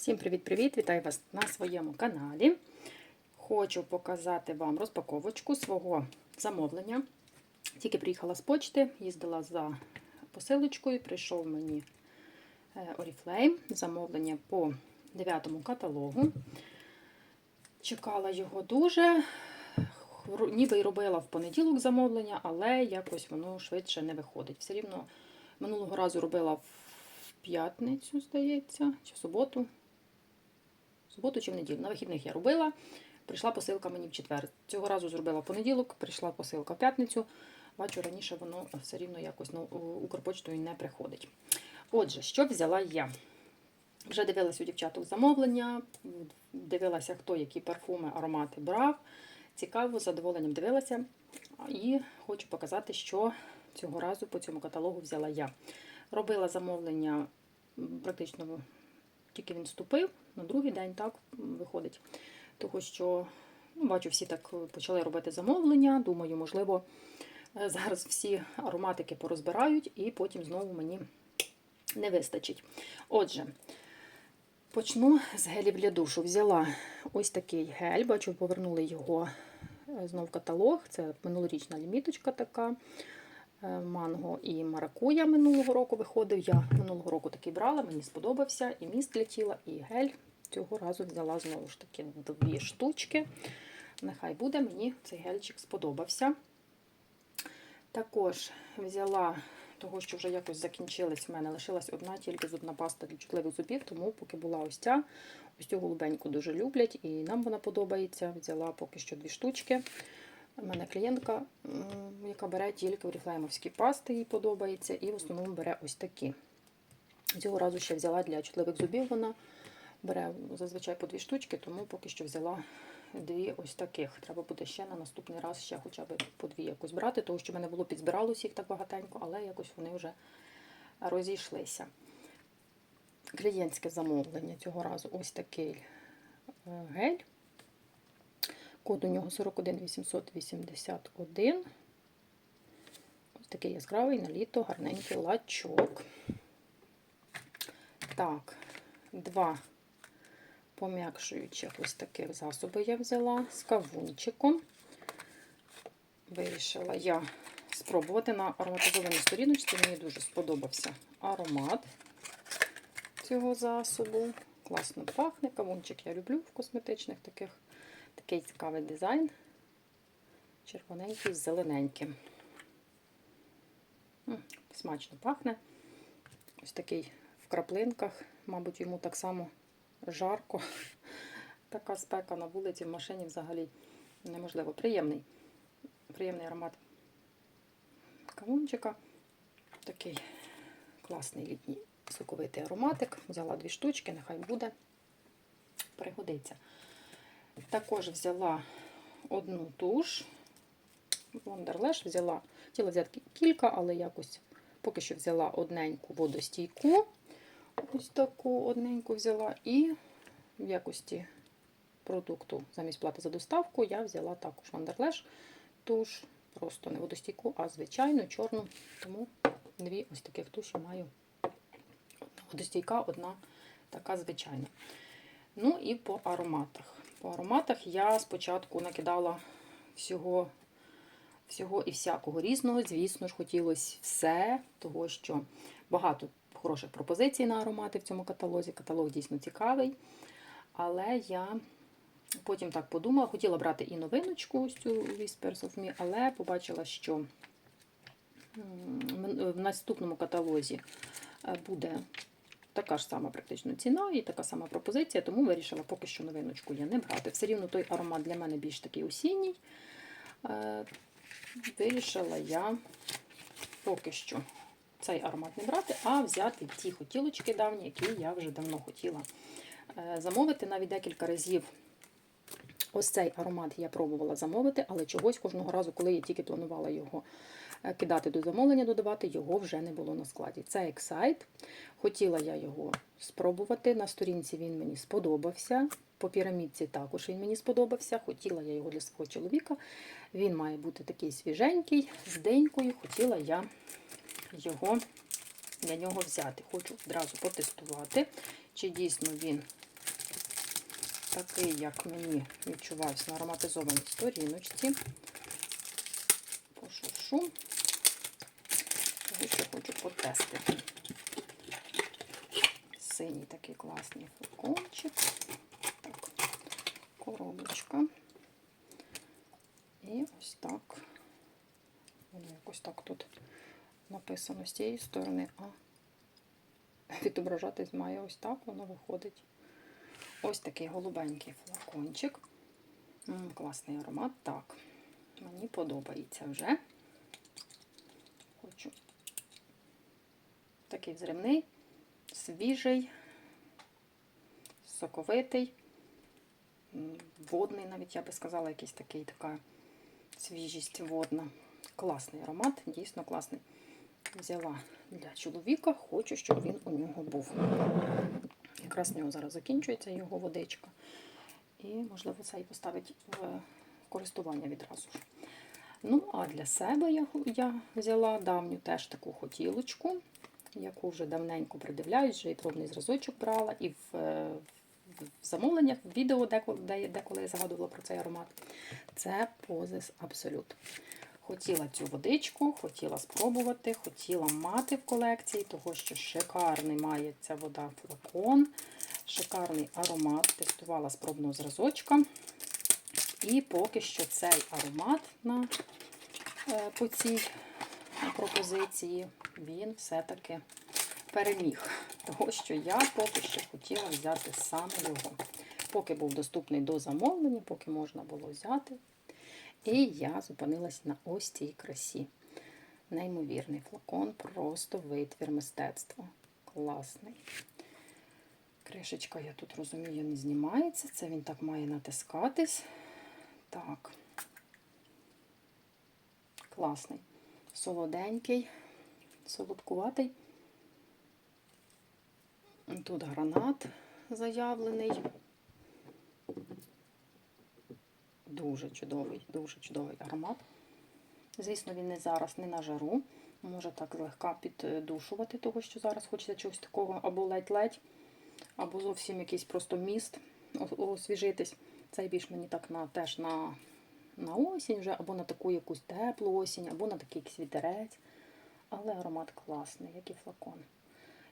Всім привіт-привіт! Вітаю вас на своєму каналі. Хочу показати вам розпаковочку свого замовлення. Тільки приїхала з почти, їздила за посилочкою, прийшов мені е, Oriflame, замовлення по 9 каталогу. Чекала його дуже. Ніби й робила в понеділок замовлення, але якось воно швидше не виходить. Все рівно минулого разу робила в п'ятницю, здається, чи в суботу. Суботу чи в неділю. На вихідних я робила. Прийшла посилка мені в четвер. Цього разу зробила в понеділок, прийшла посилка в п'ятницю. Бачу, раніше воно все рівно якось ну, Укрпочтою не приходить. Отже, що взяла я? Вже дивилася у дівчаток замовлення, дивилася, хто які парфуми, аромати брав. Цікаво, з задоволенням дивилася. І хочу показати, що цього разу по цьому каталогу взяла я. Робила замовлення практично тільки він вступив, на другий день так виходить. Того, що ну, бачу, всі так почали робити замовлення. Думаю, можливо, е, зараз всі ароматики порозбирають, і потім знову мені не вистачить. Отже, почну з гелів для душу. Взяла ось такий гель, бачу, повернули його е, знов в каталог. Це минулорічна ліміточка така. Е, Манго і маракуя минулого року виходив. Я минулого року такий брала, мені сподобався і міст для тіла, і гель. Цього разу взяла знову ж таки дві штучки. Нехай буде, мені цей гельчик сподобався. Також взяла того, що вже якось закінчилась в мене, лишилась одна тільки зубна паста для чутливих зубів, тому поки була ось ця, ось цю голубеньку дуже люблять, і нам вона подобається. Взяла поки що дві штучки. У мене клієнтка, яка бере тільки оріфлеймовські пасти, їй подобається, і в основному бере ось такі. Цього разу ще взяла для чутливих зубів. Вона бере зазвичай по дві штучки, тому поки що взяла дві ось таких. Треба буде ще на наступний раз ще хоча б по дві якось брати, тому що в мене було підзбиралось їх так багатенько, але якось вони вже розійшлися. Клієнтське замовлення цього разу ось такий е, гель. Код у нього 41881. Ось такий яскравий на літо, гарненький лачок. Так, два пом'якшуючих ось таких засоби я взяла з кавунчиком. Вирішила я спробувати на ароматизованій сторіночці. Мені дуже сподобався аромат цього засобу. Класно пахне. Кавунчик я люблю в косметичних таких. Такий цікавий дизайн. Червоненький з зелененьким. Смачно пахне. Ось такий в краплинках. Мабуть, йому так само жарко. Така спека на вулиці, в машині взагалі неможливо. Приємний. Приємний аромат кавунчика. Такий класний літній соковитий ароматик. Взяла дві штучки, нехай буде. Пригодиться. Також взяла одну туш. Wonderlash взяла, хотіла взяти кілька, але якось поки що взяла одненьку водостійку. Ось таку одненьку взяла. І в якості продукту замість плати за доставку я взяла також Wonderlash туш. Просто не водостійку, а звичайну, чорну. Тому дві ось таких туші маю. Водостійка, одна така звичайна. Ну і по ароматах. По ароматах я спочатку накидала всього всього і всякого різного. Звісно ж, хотілося все, того що багато хороших пропозицій на аромати в цьому каталозі. Каталог дійсно цікавий. Але я потім так подумала, хотіла брати і новиночку, ось цю Whispers of Me, але побачила, що в наступному каталозі е, буде така ж сама практично ціна і така сама пропозиція, тому вирішила поки що новиночку я не брати. Все рівно той аромат для мене більш такий осінній. Е, Вирішила я поки що цей аромат не брати, а взяти ті хотілочки давні, які я вже давно хотіла е, замовити. Навіть декілька разів ось цей аромат я пробувала замовити, але чогось кожного разу, коли я тільки планувала його кидати до замовлення, додавати, його вже не було на складі. Це Excite. Хотіла я його спробувати. На сторінці він мені сподобався. По пірамідці також він мені сподобався. Хотіла я його для свого чоловіка. Він має бути такий свіженький, з денькою. Хотіла я його для нього взяти. Хочу одразу потестувати, чи дійсно він такий, як мені відчувався на ароматизованій сторіночці. Пошуршу, потестити. Синій такий класний флакончик. Так, коробочка. І ось так. Якось так тут написано з цієї сторони, а відображатись має ось так, воно виходить. Ось такий голубенький флакончик. М, класний аромат. Так, мені подобається вже. Хочу такий взривний, свіжий, соковитий, водний, навіть я би сказала, якийсь такий така свіжість водна. Класний аромат, дійсно класний. Взяла для чоловіка, хочу, щоб він у нього був. Якраз в нього зараз закінчується його водичка. І, можливо, це і поставить в користування відразу ж. Ну, а для себе я, я взяла давню теж таку хотілочку, яку вже давненько придивляюсь, вже і пробний зразочок брала, і в, е, в замовленнях, в відео, де- деколи я згадувала про цей аромат. Це Позис Абсолют. Хотіла цю водичку, хотіла спробувати, хотіла мати в колекції, того що шикарний має ця вода флакон, шикарний аромат. Тестувала спробного зразочка. І поки що цей аромат на, е, по цій пропозиції він все-таки переміг. Того, що я поки що хотіла взяти саме його. Поки був доступний до замовлення, поки можна було взяти. І я зупинилась на ось цій красі. Неймовірний флакон, просто витвір мистецтва. Класний. Кришечка, я тут розумію, не знімається. Це він так має натискатись. Так. Класний. Солоденький, солодкуватий. Тут гранат заявлений. Дуже чудовий, дуже чудовий аромат. Звісно, він не зараз, не на жару. Може так злегка піддушувати, того, що зараз хочеться чогось такого або ледь-ледь, або зовсім якийсь просто міст освіжитись. Цей більш мені так на, теж на, на осінь вже, або на таку якусь теплу осінь, або на такий якийсь вітерець. Але аромат класний, як і флакон.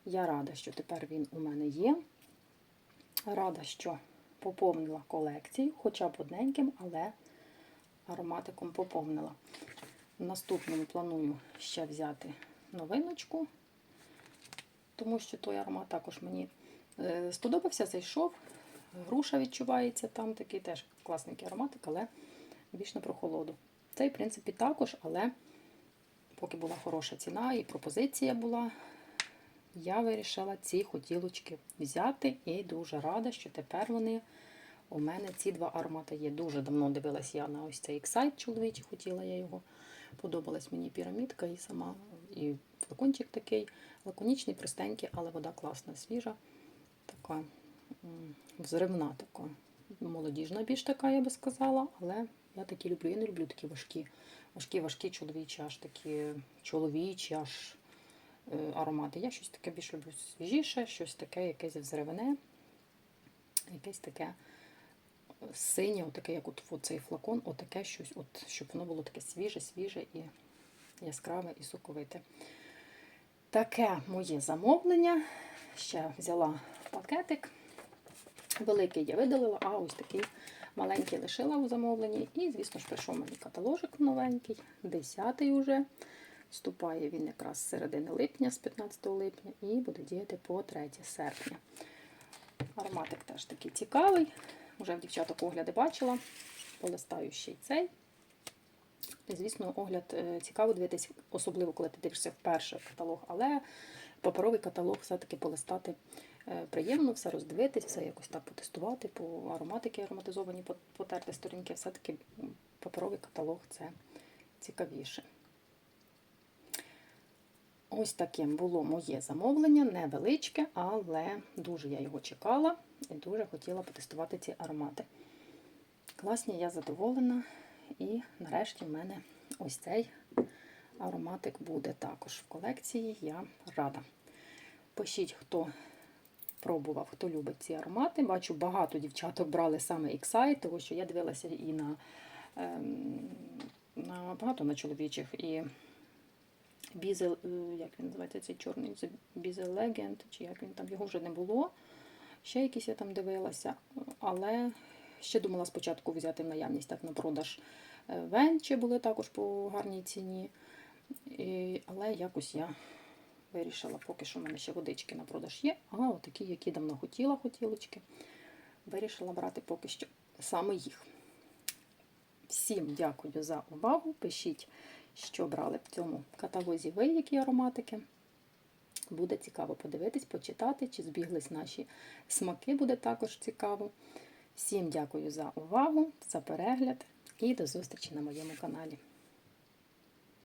Я рада, що тепер він у мене є. Рада, що поповнила колекцію, хоча б одненьким, але ароматиком поповнила. Наступному планую ще взяти новиночку, тому що той аромат також мені е, сподобався, зайшов. Груша відчувається там, такий теж класненький ароматик, але більш на прохолоду. Цей, в принципі, також, але поки була хороша ціна і пропозиція була, я вирішила ці хотілочки взяти і дуже рада, що тепер вони у мене ці два аромати є. Дуже давно дивилась я на ось цей Excite чоловічий, хотіла я його. Подобалась мені пірамідка і сама, і флакончик такий лаконічний, простенький, але вода класна, свіжа, така взривна, така молодіжна більш така, я би сказала, але я такі люблю. Я не люблю такі важкі, важкі, важкі чоловічі, аж такі чоловічі, аж е, аромати. Я щось таке більш люблю свіжіше, щось таке, якесь взривне, якесь таке синє, отаке, як от цей флакон, отаке щось, от, щоб воно було таке свіже, свіже і яскраве і соковите. Таке моє замовлення. Ще взяла пакетик. Великий я видалила, а ось такий маленький лишила у замовленні. І, звісно ж, прийшов мені каталожик новенький, 10-й уже. Вступає він якраз з середини липня, з 15 липня, і буде діяти по 3 серпня. Ароматик теж такий цікавий. Уже в дівчаток огляди бачила. Полистаю ще й цей. І, звісно, огляд е, цікаво дивитись, особливо, коли ти дивишся вперше в каталог, але паперовий каталог все-таки полистати приємно, все роздивитись, все якось так потестувати, по ароматики ароматизовані, потерти сторінки. Все-таки паперовий каталог це цікавіше. Ось таким було моє замовлення, невеличке, але дуже я його чекала і дуже хотіла потестувати ці аромати. Класні, я задоволена. І нарешті в мене ось цей ароматик буде також в колекції. Я рада. Пишіть, хто пробував, хто любить ці аромати. Бачу, багато дівчаток брали саме Excite, тому що я дивилася і на, ем, на багато на чоловічих, і Бізел, е, як він називається цей чорний Бізел Legend, чи як він там, його вже не було. Ще якісь я там дивилася, але ще думала спочатку взяти наявність так на продаж е, венчі були також по гарній ціні. І, але якось я вирішила, поки що в мене ще водички на продаж є, а отакі, які давно хотіла, хотілочки, вирішила брати поки що саме їх. Всім дякую за увагу. Пишіть, що брали в цьому каталозі ви, які ароматики. Буде цікаво подивитись, почитати, чи збіглись наші смаки, буде також цікаво. Всім дякую за увагу, за перегляд і до зустрічі на моєму каналі.